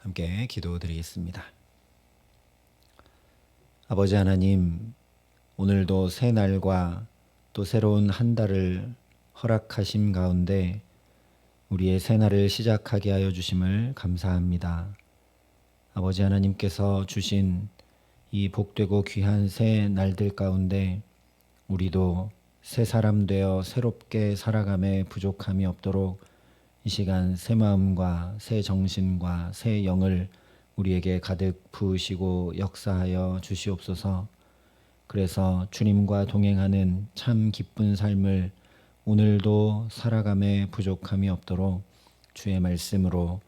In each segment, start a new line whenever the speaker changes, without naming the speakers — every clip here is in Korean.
함께 기도드리겠습니다. 아버지 하나님, 오늘도 새 날과 또 새로운 한 달을 허락하심 가운데 우리의 새 날을 시작하게 하여 주심을 감사합니다. 아버지 하나님께서 주신 이 복되고 귀한 새 날들 가운데 우리도 새 사람 되어 새롭게 살아감에 부족함이 없도록 이 시간 새 마음과 새 정신과 새 영을 우리에게 가득 부으시고 역사하여 주시옵소서. 그래서 주님과 동행하는 참 기쁜 삶을 오늘도 살아감에 부족함이 없도록 주의 말씀으로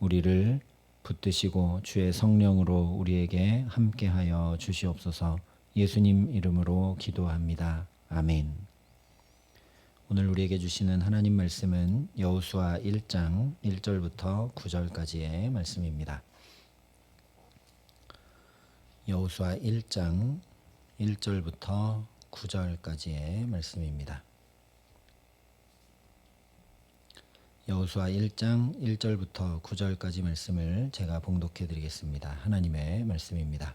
우리를 붙드시고 주의 성령으로 우리에게 함께하여 주시옵소서. 예수님 이름으로 기도합니다. 아멘. 오늘 우리에게 주시는 하나님 말씀은 여호수아 1장 1절부터 9절까지의 말씀입니다. 여호수아 1장 1절부터 9절까지의 말씀입니다. 여호수아 1장 1절부터 9절까지 말씀을 제가 봉독해 드리겠습니다. 하나님의 말씀입니다.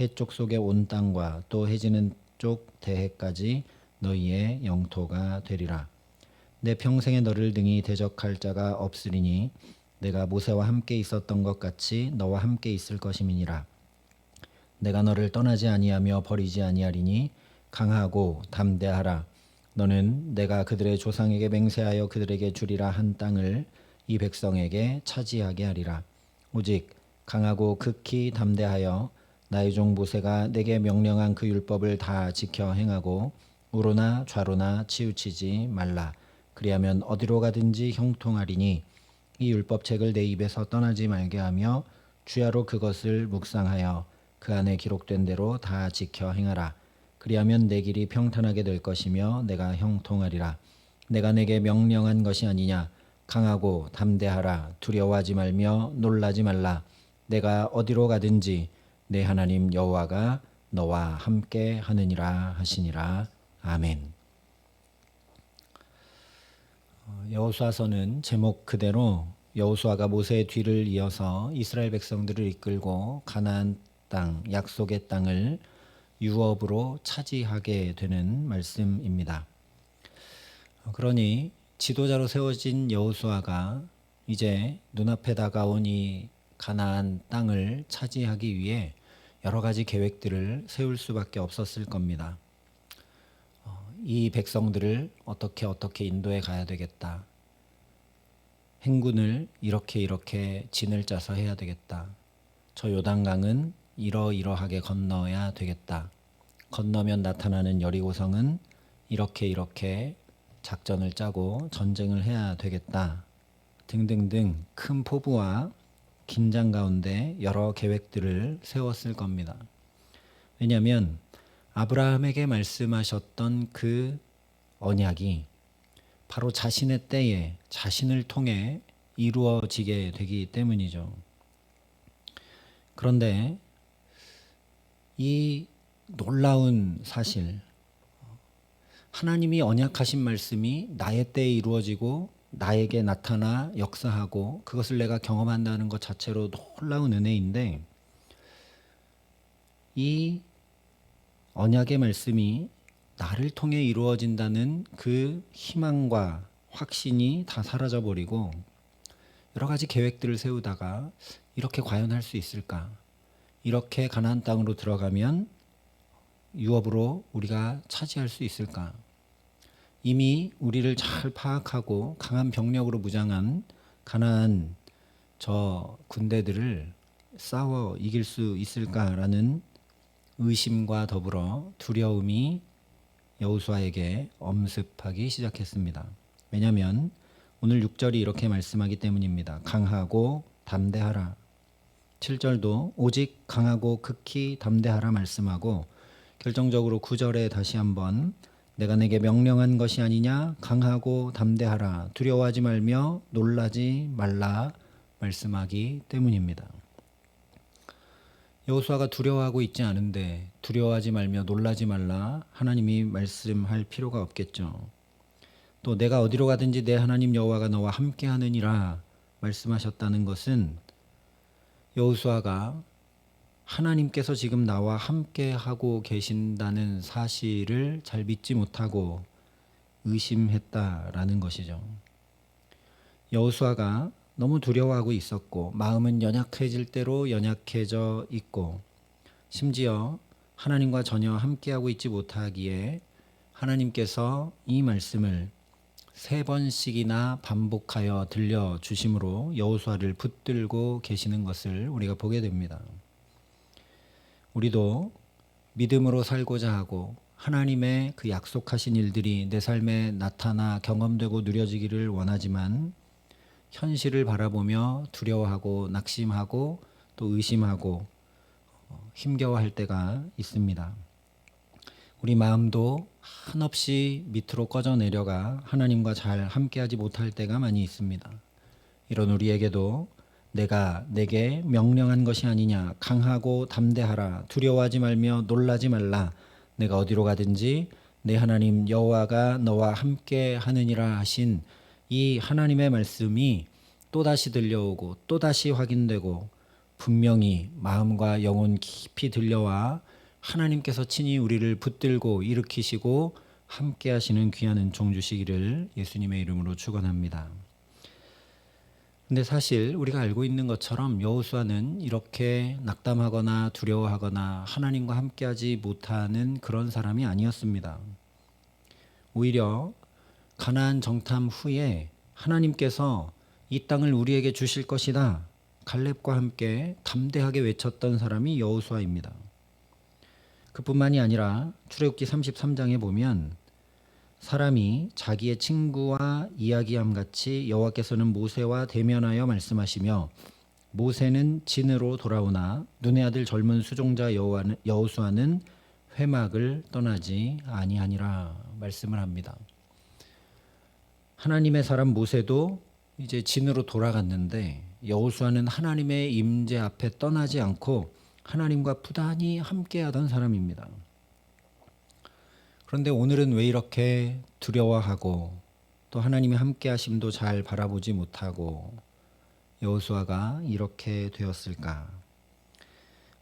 해 쪽 속의 온 땅과 또 해지는 쪽 대해까지 너희의 영토가 되리라. 내 평생에 너를 등이 대적할 자가 없으리니 내가 모세와 함께 있었던 것 같이 너와 함께 있을 것임이니라. 내가 너를 떠나지 아니하며 버리지 아니하리니 강하고 담대하라. 너는 내가 그들의 조상에게 맹세하여 그들에게 주리라 한 땅을 이 백성에게 차지하게 하리라. 오직 강하고 극히 담대하여 나의 종 모세가 내게 명령한 그 율법을 다 지켜 행하고 우로나 좌로나 치우치지 말라. 그리하면 어디로 가든지 형통하리니 이 율법책을 내 입에서 떠나지 말게 하며 주야로 그것을 묵상하여 그 안에 기록된 대로 다 지켜 행하라. 그리하면 내 길이 평탄하게 될 것이며 내가 형통하리라. 내가 내게 명령한 것이 아니냐. 강하고 담대하라. 두려워하지 말며 놀라지 말라. 내가 어디로 가든지 내 하나님 여호와가 너와 함께 하느니라 하시니라. 아멘. 어, 여호수아서는 제목 그대로 여호수아가 모세의 뒤를 이어서 이스라엘 백성들을 이끌고 가나안 땅 약속의 땅을 유업으로 차지하게 되는 말씀입니다. 어, 그러니 지도자로 세워진 여호수아가 이제 눈앞에 다가온 이 가나안 땅을 차지하기 위해 여러 가지 계획들을 세울 수밖에 없었을 겁니다. 어, 이 백성들을 어떻게 어떻게 인도해 가야 되겠다. 행군을 이렇게 이렇게 진을 짜서 해야 되겠다. 저 요단강은 이러이러하게 건너야 되겠다. 건너면 나타나는 여리고성은 이렇게 이렇게 작전을 짜고 전쟁을 해야 되겠다. 등등등 큰 포부와 긴장 가운데 여러 계획들을 세웠을 겁니다. 왜냐하면 아브라함에게 말씀하셨던 그 언약이 바로 자신의 때에 자신을 통해 이루어지게 되기 때문이죠. 그런데 이 놀라운 사실, 하나님이 언약하신 말씀이 나의 때에 이루어지고 나에게 나타나 역사하고 그것을 내가 경험한다는 것 자체로 놀라운 은혜인데 이 언약의 말씀이 나를 통해 이루어진다는 그 희망과 확신이 다 사라져 버리고 여러 가지 계획들을 세우다가 이렇게 과연 할 수 있을까? 이렇게 가나안 땅으로 들어가면 유업으로 우리가 차지할 수 있을까? 이미 우리를 잘 파악하고 강한 병력으로 무장한 가나안 저 군대들을 싸워 이길 수 있을까라는 의심과 더불어 두려움이 여호수아에게 엄습하기 시작했습니다. 왜냐하면 오늘 6절이 이렇게 말씀하기 때문입니다. 강하고 담대하라. 7절도 오직 강하고 극히 담대하라 말씀하고 결정적으로 9절에 다시 한번 내가 내게 명령한 것이 아니냐 강하고 담대하라 두려워하지 말며 놀라지 말라 말씀하기 때문입니다. 여호수아가 두려워하고 있지 않은데 두려워하지 말며 놀라지 말라 하나님이 말씀할 필요가 없겠죠. 또 내가 어디로 가든지 내 하나님 여호와가 너와 함께하느니라 말씀하셨다는 것은 여호수아가 하나님께서 지금 나와 함께 하고 계신다는 사실을 잘 믿지 못하고 의심했다라는 것이죠. 여호수아가 너무 두려워하고 있었고 마음은 연약해질 대로 연약해져 있고 심지어 하나님과 전혀 함께하고 있지 못하기에 하나님께서 이 말씀을 세 번씩이나 반복하여 들려 주심으로 여호수아를 붙들고 계시는 것을 우리가 보게 됩니다. 우리도 믿음으로 살고자 하고 하나님의 그 약속하신 일들이 내 삶에 나타나 경험되고 누려지기를 원하지만 현실을 바라보며 두려워하고 낙심하고 또 의심하고 어, 힘겨워할 때가 있습니다. 우리 마음도 한없이 밑으로 꺼져 내려가 하나님과 잘 함께하지 못할 때가 많이 있습니다. 이런 우리에게도 내가 내게 명령한 것이 아니냐. 강하고 담대하라. 두려워하지 말며 놀라지 말라. 내가 어디로 가든지 내 하나님 여호와가 너와 함께 하느니라 하신 이 하나님의 말씀이 또다시 들려오고 또다시 확인되고 분명히 마음과 영혼 깊이 들려와 하나님께서 친히 우리를 붙들고 일으키시고 함께 하시는 귀한 은총 주시기를 예수님의 이름으로 축원합니다. 근데 사실 우리가 알고 있는 것처럼 여호수아는 이렇게 낙담하거나 두려워하거나 하나님과 함께하지 못하는 그런 사람이 아니었습니다. 오히려 가나안 정탐 후에 하나님께서 이 땅을 우리에게 주실 것이다. 갈렙과 함께 담대하게 외쳤던 사람이 여호수아입니다. 그뿐만이 아니라 출애굽기 33장에 보면 사람이 자기의 친구와 이야기함 같이 여호와께서는 모세와 대면하여 말씀하시며 모세는 진으로 돌아오나 눈의 아들 젊은 수종자 여호수아는 회막을 떠나지 아니하니라 말씀을 합니다. 하나님의 사람 모세도 이제 진으로 돌아갔는데 여호수아는 하나님의 임재 앞에 떠나지 않고 하나님과 부단히 함께하던 사람입니다. 그런데 오늘은 왜 이렇게 두려워하고 또 하나님의 함께 하심도 잘 바라보지 못하고 여호수아가 이렇게 되었을까?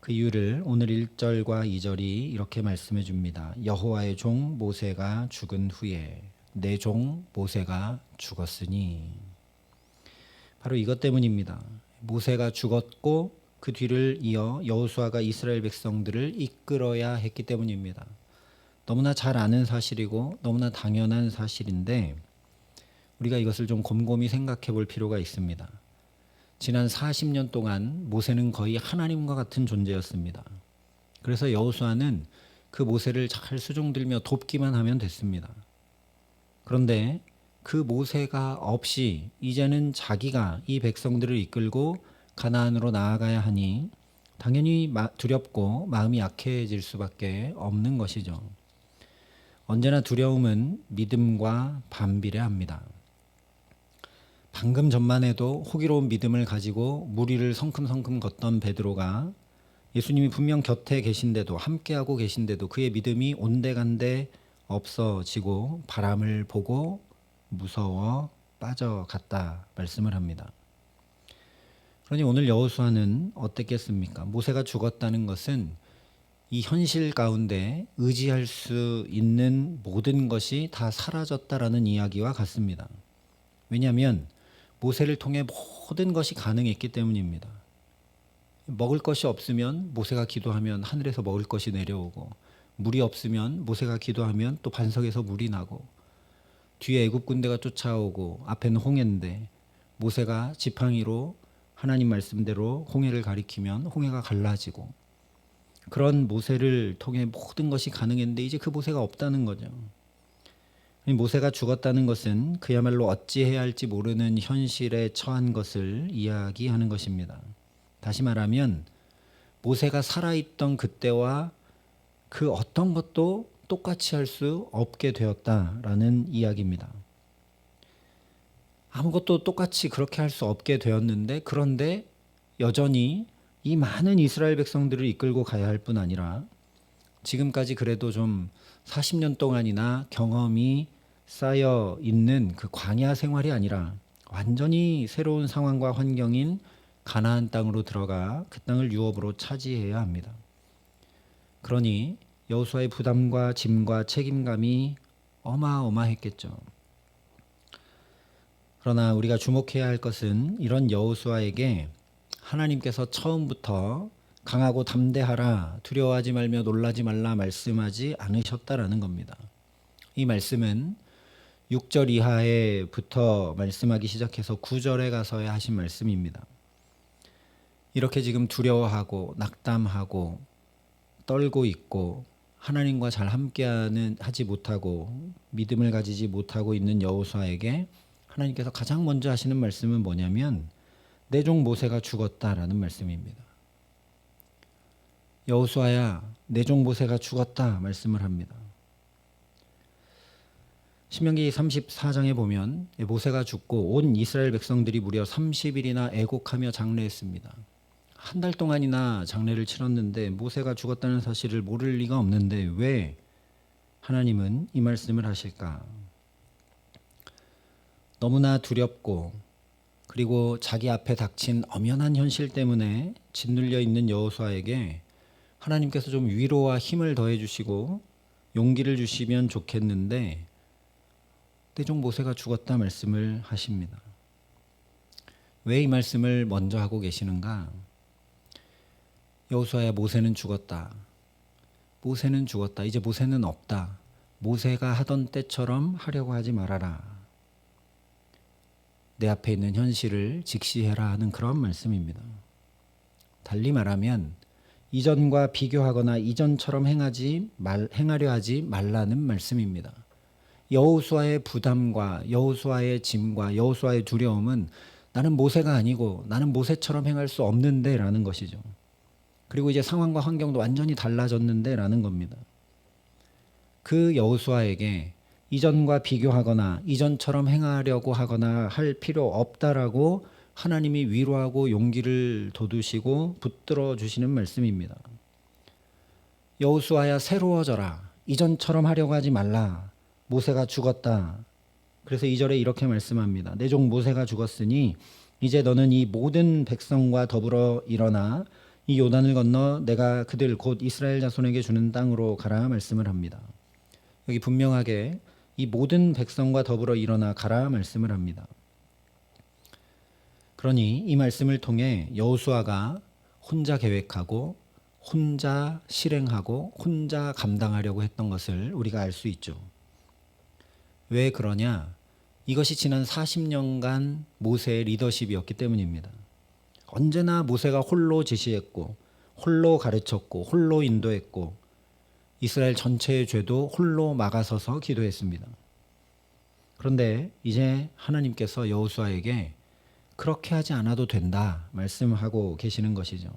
그 이유를 오늘 1절과 2절이 이렇게 말씀해 줍니다. 여호와의 종 모세가 죽은 후에 내 종 모세가 죽었으니 바로 이것 때문입니다. 모세가 죽었고 그 뒤를 이어 여호수아가 이스라엘 백성들을 이끌어야 했기 때문입니다. 너무나 잘 아는 사실이고 너무나 당연한 사실인데 우리가 이것을 좀 곰곰이 생각해 볼 필요가 있습니다. 지난 40년 동안 모세는 거의 하나님과 같은 존재였습니다. 그래서 여호수아는 그 모세를 잘 수종들며 돕기만 하면 됐습니다. 그런데 그 모세가 없이 이제는 자기가 이 백성들을 이끌고 가나안으로 나아가야 하니 당연히 두렵고 마음이 약해질 수밖에 없는 것이죠. 언제나 두려움은 믿음과 반비례합니다. 방금 전만 해도 호기로운 믿음을 가지고 무리를 성큼성큼 걷던 베드로가 예수님이 분명 곁에 계신데도 함께하고 계신데도 그의 믿음이 온데간데 없어지고 바람을 보고 무서워 빠져갔다 말씀을 합니다. 그러니 오늘 여호수아는 어땠겠습니까? 모세가 죽었다는 것은 이 현실 가운데 의지할 수 있는 모든 것이 다 사라졌다라는 이야기와 같습니다. 왜냐하면 모세를 통해 모든 것이 가능했기 때문입니다. 먹을 것이 없으면 모세가 기도하면 하늘에서 먹을 것이 내려오고 물이 없으면 모세가 기도하면 또 반석에서 물이 나고 뒤에 애굽 군대가 쫓아오고 앞에는 홍해인데 모세가 지팡이로 하나님 말씀대로 홍해를 가리키면 홍해가 갈라지고 그런 모세를 통해 모든 것이 가능했는데 이제 그 모세가 없다는 거죠. 이 모세가 죽었다는 것은 그야말로 어찌해야 할지 모르는 현실에 처한 것을 이야기하는 것입니다. 다시 말하면 모세가 살아있던 그때와 그 어떤 것도 똑같이 할 수 없게 되었다라는 이야기입니다. 아무것도 똑같이 그렇게 할 수 없게 되었는데 그런데 여전히 이 많은 이스라엘 백성들을 이끌고 가야 할 뿐 아니라 지금까지 그래도 좀 40년 동안이나 경험이 쌓여 있는 그 광야 생활이 아니라 완전히 새로운 상황과 환경인 가나안 땅으로 들어가 그 땅을 유업으로 차지해야 합니다. 그러니 여호수아의 부담과 짐과 책임감이 어마어마했겠죠. 그러나 우리가 주목해야 할 것은 이런 여호수아에게 하나님께서 처음부터 강하고 담대하라 두려워하지 말며 놀라지 말라 말씀하지 않으셨다라는 겁니다. 이 말씀은 6절 이하에부터 말씀하기 시작해서 9절에 가서야 하신 말씀입니다. 이렇게 지금 두려워하고 낙담하고 떨고 있고 하나님과 잘 함께하는 하지 못하고 믿음을 가지지 못하고 있는 여호수아에게 하나님께서 가장 먼저 하시는 말씀은 뭐냐면 내종 모세가 죽었다라는 말씀입니다. 여호수아야 내종 모세가 죽었다 말씀을 합니다. 신명기 34장에 보면 모세가 죽고 온 이스라엘 백성들이 무려 30일이나 애곡하며 장례했습니다. 한 달 동안이나 장례를 치렀는데 모세가 죽었다는 사실을 모를 리가 없는데 왜 하나님은 이 말씀을 하실까? 너무나 두렵고 그리고 자기 앞에 닥친 엄연한 현실 때문에 짓눌려 있는 여호수아에게 하나님께서 좀 위로와 힘을 더해 주시고 용기를 주시면 좋겠는데 때종 모세가 죽었다 말씀을 하십니다. 왜 이 말씀을 먼저 하고 계시는가? 여호수아야 모세는 죽었다. 모세는 죽었다. 이제 모세는 없다. 모세가 하던 때처럼 하려고 하지 말아라. 내 앞에 있는 현실을 직시해라 하는 그런 말씀입니다. 달리 말하면 이전과 비교하거나 이전처럼 행하지 말 행하려 하지 말라는 말씀입니다. 여호수아의 부담과 여호수아의 짐과 여호수아의 두려움은 나는 모세가 아니고 나는 모세처럼 행할 수 없는데라는 것이죠. 그리고 이제 상황과 환경도 완전히 달라졌는데라는 겁니다. 그 여호수아에게 이전과 비교하거나 이전처럼 행하려고 하거나 할 필요 없다라고 하나님이 위로하고 용기를 돋우시고 붙들어 주시는 말씀입니다. 여호수아야 새로워져라. 이전처럼 하려고 하지 말라. 모세가 죽었다. 그래서 2절에 이렇게 말씀합니다. 내 종 모세가 죽었으니 이제 너는 이 모든 백성과 더불어 일어나 이 요단을 건너 내가 그들 곧 이스라엘 자손에게 주는 땅으로 가라 말씀을 합니다. 여기 분명하게 이 모든 백성과 더불어 일어나 가라 말씀을 합니다. 그러니 이 말씀을 통해 여호수아가 혼자 계획하고 혼자 실행하고 혼자 감당하려고 했던 것을 우리가 알 수 있죠. 왜 그러냐? 이것이 지난 40년간 모세의 리더십이었기 때문입니다. 언제나 모세가 홀로 지시했고, 홀로 가르쳤고, 홀로 인도했고, 이스라엘 전체의 죄도 홀로 막아서서 기도했습니다. 그런데 이제 하나님께서 여호수아에게 그렇게 하지 않아도 된다 말씀하고 계시는 것이죠.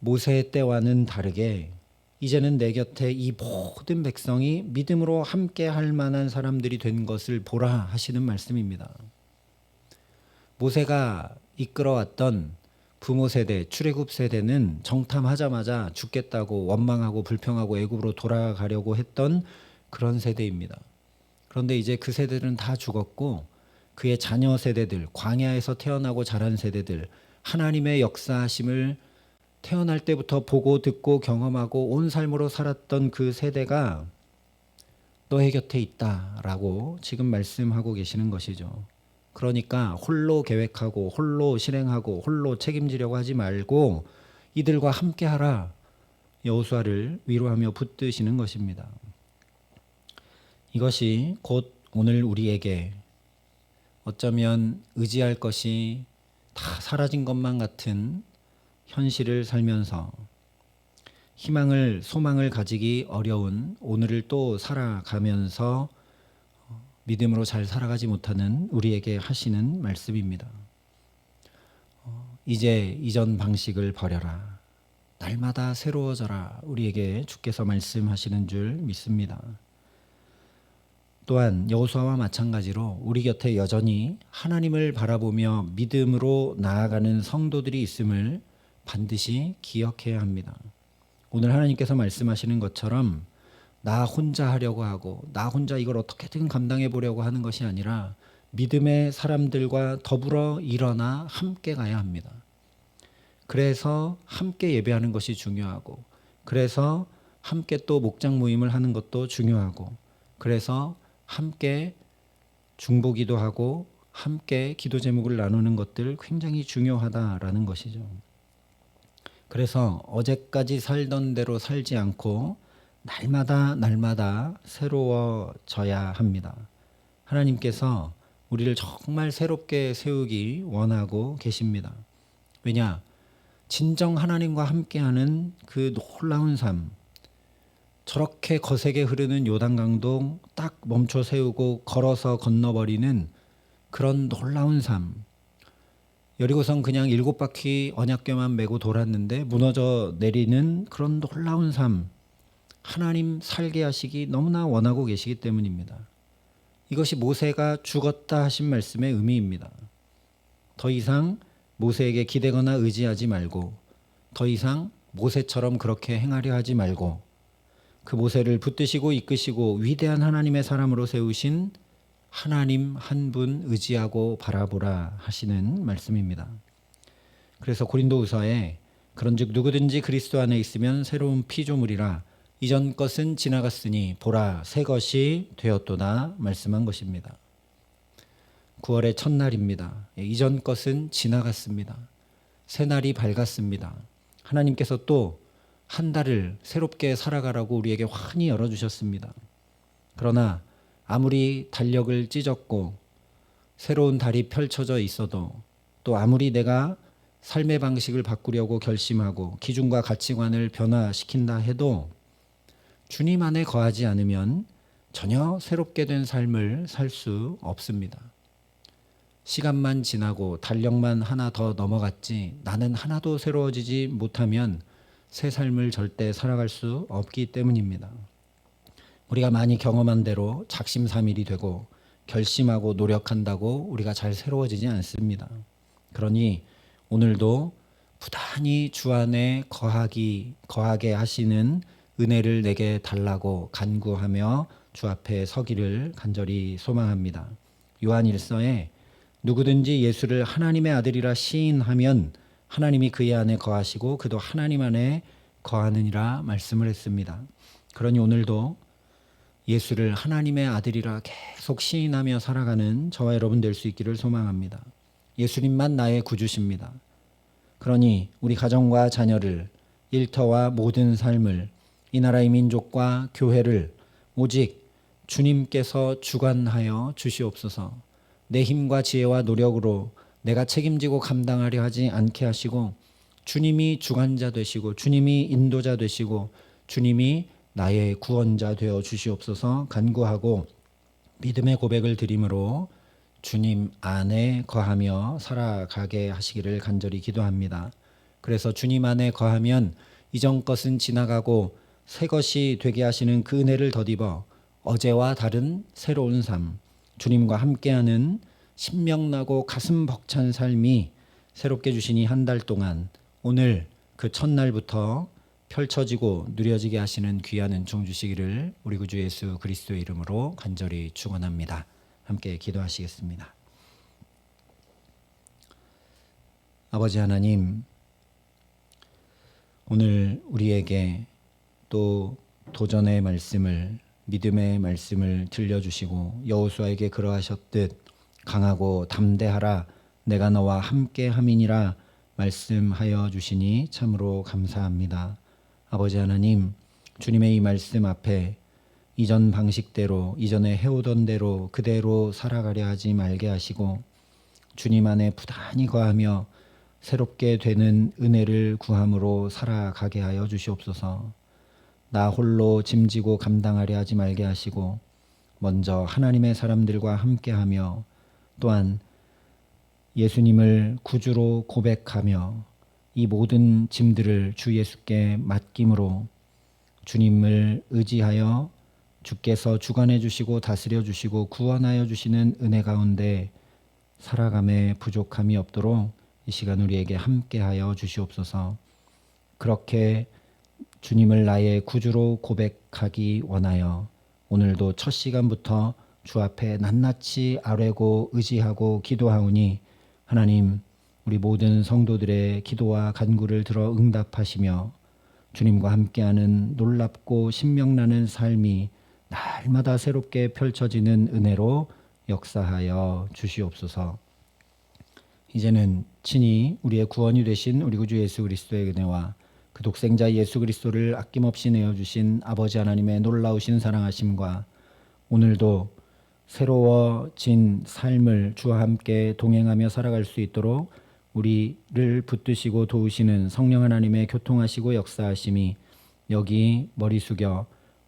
모세의 때와는 다르게 이제는 내 곁에 이 모든 백성이 믿음으로 함께 할 만한 사람들이 된 것을 보라 하시는 말씀입니다. 모세가 이끌어왔던 부모 세대, 출애굽 세대는 정탐하자마자 죽겠다고 원망하고 불평하고 애굽으로 돌아가려고 했던 그런 세대입니다. 그런데 이제 그 세대들은 다 죽었고 그의 자녀 세대들, 광야에서 태어나고 자란 세대들, 하나님의 역사하심을 태어날 때부터 보고 듣고 경험하고 온 삶으로 살았던 그 세대가 너의 곁에 있다라고 지금 말씀하고 계시는 것이죠. 그러니까 홀로 계획하고 홀로 실행하고 홀로 책임지려고 하지 말고 이들과 함께 하라. 여호수아를 위로하며 붙드시는 것입니다. 이것이 곧 오늘 우리에게 어쩌면 의지할 것이 다 사라진 것만 같은 현실을 살면서 희망을 소망을 가지기 어려운 오늘을 또 살아가면서 어, 믿음으로 잘 살아가지 못하는 우리에게 하시는 말씀입니다. 어, 이제 이전 방식을 버려라. 날마다 새로워져라. 우리에게 주께서 말씀하시는 줄 믿습니다. 또한 여호수아와 마찬가지로 우리 곁에 여전히 하나님을 바라보며 믿음으로 나아가는 성도들이 있음을 반드시 기억해야 합니다. 오늘 하나님께서 말씀하시는 것처럼 나 혼자 하려고 하고 나 혼자 이걸 어떻게든 감당해 보려고 하는 것이 아니라 믿음의 사람들과 더불어 일어나 함께 가야 합니다. 그래서 함께 예배하는 것이 중요하고 그래서 함께 또 목장 모임을 하는 것도 중요하고 그래서 함께 중보기도 하고 함께 기도 제목을 나누는 것들 굉장히 중요하다라는 것이죠. 그래서 어제까지 살던 대로 살지 않고 날마다 날마다 새로워져야 합니다. 하나님께서 우리를 정말 새롭게 세우기 원하고 계십니다. 왜냐? 진정 하나님과 함께하는 그 놀라운 삶, 저렇게 거세게 흐르는 요단강도 딱 멈춰 세우고 걸어서 건너버리는 그런 놀라운 삶. 여리고성 그냥 일곱 바퀴 언약궤만 메고 돌았는데 무너져 내리는 그런 놀라운 삶. 하나님 살게 하시기 너무나 원하고 계시기 때문입니다. 이것이 모세가 죽었다 하신 말씀의 의미입니다. 더 이상 모세에게 기대거나 의지하지 말고 더 이상 모세처럼 그렇게 행하려 하지 말고 그 모세를 붙드시고 이끄시고 위대한 하나님의 사람으로 세우신 하나님 한 분 의지하고 바라보라 하시는 말씀입니다. 그래서 고린도후서에 그런즉 누구든지 그리스도 안에 있으면 새로운 피조물이라 이전 것은 지나갔으니 보라 새 것이 되었도다 말씀한 것입니다. 9월의 첫날입니다. 예, 이전 것은 지나갔습니다. 새 날이 밝았습니다. 하나님께서 또 한 달을 새롭게 살아가라고 우리에게 환히 열어주셨습니다. 그러나 아무리 달력을 찢었고 새로운 달이 펼쳐져 있어도 또 아무리 내가 삶의 방식을 바꾸려고 결심하고 기준과 가치관을 변화시킨다 해도 주님 안에 거하지 않으면 전혀 새롭게 된 삶을 살 수 없습니다. 시간만 지나고 달력만 하나 더 넘어갔지 나는 하나도 새로워지지 못하면 새 삶을 절대 살아갈 수 없기 때문입니다. 우리가 많이 경험한 대로 작심삼일이 되고 결심하고 노력한다고 우리가 잘 새로워지지 않습니다. 그러니 오늘도 부단히 주 안에 거하기 거하게 하시는 은혜를 내게 달라고 간구하며 주 앞에 서기를 간절히 소망합니다. 요한 일서에 누구든지 예수를 하나님의 아들이라 시인하면 하나님이 그의 안에 거하시고 그도 하나님 안에 거하느니라 말씀을 했습니다. 그러니 오늘도 예수를 하나님의 아들이라 계속 시인하며 살아가는 저와 여러분 될 수 있기를 소망합니다. 예수님만 나의 구주십니다. 그러니 우리 가정과 자녀를 일터와 모든 삶을 이 나라의 민족과 교회를 오직 주님께서 주관하여 주시옵소서. 내 힘과 지혜와 노력으로 내가 책임지고 감당하려 하지 않게 하시고 주님이 주관자 되시고 주님이 인도자 되시고 주님이 나의 구원자 되어 주시옵소서 간구하고 믿음의 고백을 드림으로 주님 안에 거하며 살아가게 하시기를 간절히 기도합니다. 그래서 주님 안에 거하면 이전 것은 지나가고 새 것이 되게 하시는 그 은혜를 덧입어 어제와 다른 새로운 삶, 주님과 함께하는 신명나고 가슴 벅찬 삶이 새롭게 주시니 한 달 동안 오늘 그 첫날부터 펼쳐지고 누려지게 하시는 귀한 은총 주시기를 우리 구주 예수 그리스도의 이름으로 간절히 축원합니다. 함께 기도하시겠습니다. 아버지 하나님 오늘 우리에게 또 도전의 말씀을 믿음의 말씀을 들려주시고 여호수아에게 그러하셨듯 강하고 담대하라 내가 너와 함께 함이니라 말씀하여 주시니 참으로 감사합니다. 아버지 하나님 주님의 이 말씀 앞에 이전 방식대로 이전에 해오던 대로 그대로 살아가려 하지 말게 하시고 주님 안에 부단히 거하며 새롭게 되는 은혜를 구함으로 살아가게 하여 주시옵소서. 나 홀로 짐지고 감당하려 하지 말게 하시고 먼저 하나님의 사람들과 함께하며 또한 예수님을 구주로 고백하며 이 모든 짐들을 주 예수께 맡김으로 주님을 의지하여 주께서 주관해 주시고 다스려 주시고 구원하여 주시는 은혜 가운데 살아감에 부족함이 없도록 이 시간 우리에게 함께하여 주시옵소서. 그렇게 주님을 나의 구주로 고백하기 원하여 오늘도 첫 시간부터 주 앞에 낱낱이 아뢰고 의지하고 기도하오니 하나님 우리 모든 성도들의 기도와 간구를 들어 응답하시며 주님과 함께하는 놀랍고 신명나는 삶이 날마다 새롭게 펼쳐지는 은혜로 역사하여 주시옵소서. 이제는 친히 우리의 구원이 되신 우리 구주 예수 그리스도의 은혜와 그 독생자 예수 그리스도를 아낌없이 내어 주신 아버지 하나님의 놀라우신 사랑하심과 오늘도 새로워진 삶을 주와 함께 동행하며 살아갈 수 있도록 우리를 붙드시고 도우시는 성령 하나님의 교통하시고 역사하심이 여기 머리 숙여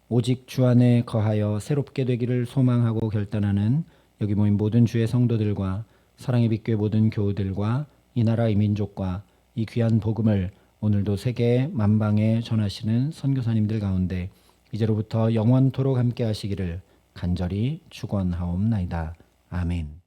오직 주 안에 거하여 새롭게 되기를 소망하고 결단하는 여기 모인 모든 주의 성도들과 사랑의 빛교회 모든 교우들과 이 나라 이 민족과 이 귀한 복음을 오늘도 세계 만방에 전하시는 선교사님들 가운데 이제로부터 영원토록 함께 하시기를 간절히 축원하옵나이다. 아멘.